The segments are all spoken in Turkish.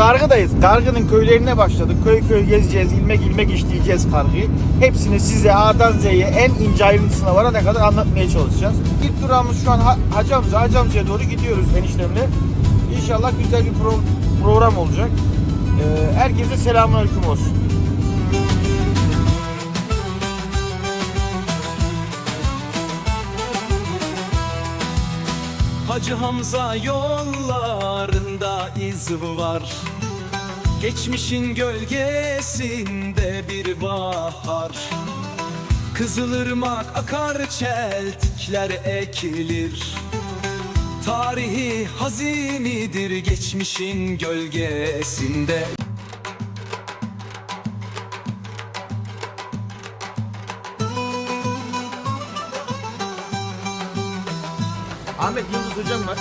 Kargı'dayız. Kargı'nın köylerine başladık. Köy köy gezeceğiz, ilmek ilmek işleyeceğiz Kargı'yı. Hepsini size A'dan Z'ye en ince ayrıntısına varana kadar anlatmaya çalışacağız. İlk durağımız şu an Ha- Hacı Hamza. Doğru gidiyoruz eniştemle. İnşallah güzel bir pro- program olacak. Ee, herkese selamünaleyküm olsun. Hacı Hamza yollarında iz var. Geçmişin gölgesinde bir bahar. Kızılırmak akar çeltikler ekilir. Tarihi hazinidir geçmişin gölgesinde. Ahmet Yıldız hocam var.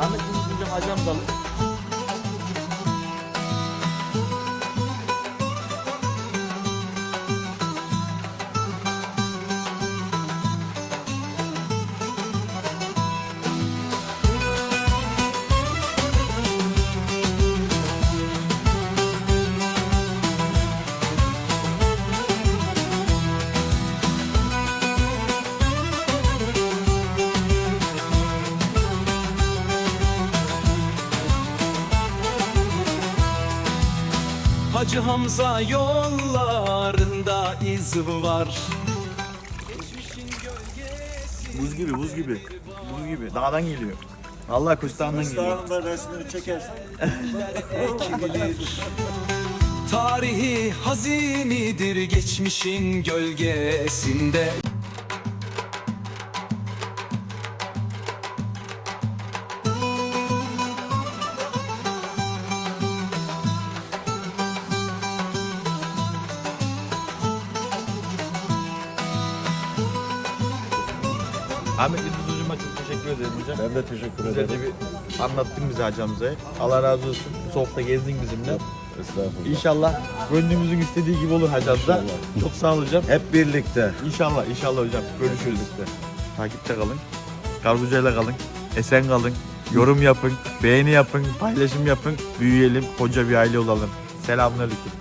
Ahmet Yıldız hocam Hacı Hamza yollarında iz var Buz gibi, buz gibi. Buz gibi. Dağdan geliyor. Allah Kustan'dan geliyor. Dağın da resmini çekersen. ekilir Tarihi hazinidir geçmişin gölgesinde Ahmet Yıldız hocama çok teşekkür ederim hocam. Ben de teşekkür Güzelce ederim. bir anlattın bize Hacı Hamza'yı. Allah razı olsun. Soğukta gezdin bizimle. Estağfurullah. İnşallah gönlümüzün istediği gibi olur Hacı Hamza. İnşallah. Çok sağ ol hocam. Hep birlikte. İnşallah, inşallah hocam. Görüşürüz. Takipte kalın. Karbucayla kalın. Esen kalın. Yorum yapın. Beğeni yapın. Paylaşım yapın. Büyüyelim. Koca bir aile olalım. Selamünaleyküm.